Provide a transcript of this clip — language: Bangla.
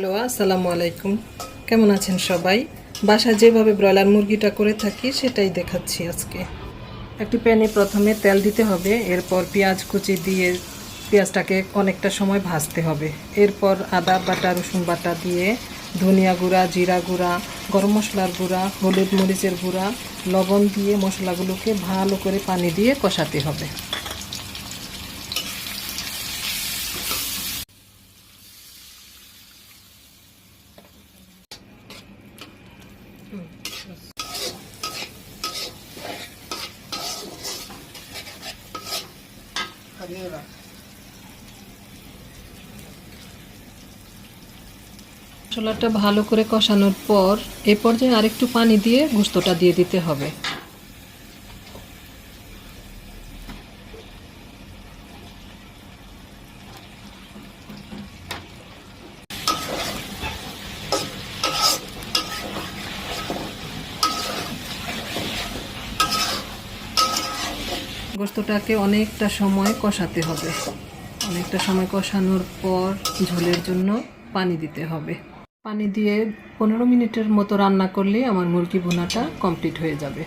হ্যালো, আসসালামু আলাইকুম। কেমন আছেন সবাই? বাসায় যেভাবে ব্রয়লার মুরগিটা করে থাকি, সেটাই দেখাচ্ছি আজকে। একটি প্যানে প্রথমে তেল দিতে হবে, এরপর পেঁয়াজ কুচি দিয়ে পেঁয়াজটাকে অনেকটা সময় ভাজতে হবে। এরপর আদা বাটা, রসুন বাটা দিয়ে ধনিয়া গুঁড়া, জিরা গুঁড়া, গরম মশলার গুঁড়া, হলুদ মরিচের গুঁড়া, লবণ দিয়ে মশলাগুলোকে ভালো করে পানি দিয়ে কষাতে হবে। মশলাটা ভালো করে কষানোর পর এ পর্যায়ে আরেকটু পানি দিয়ে গুস্তটা দিয়ে দিতে হবে। গোস্তটাকে অনেকটা সময় কষাতে হবে। অনেকটা সময় কষানোর পর ঝোলের জন্য পানি দিতে হবে। পানি দিয়ে পনেরো মিনিটের মতো রান্না করলে আমার মুরগি ভুনাটা কমপ্লিট হয়ে যাবে।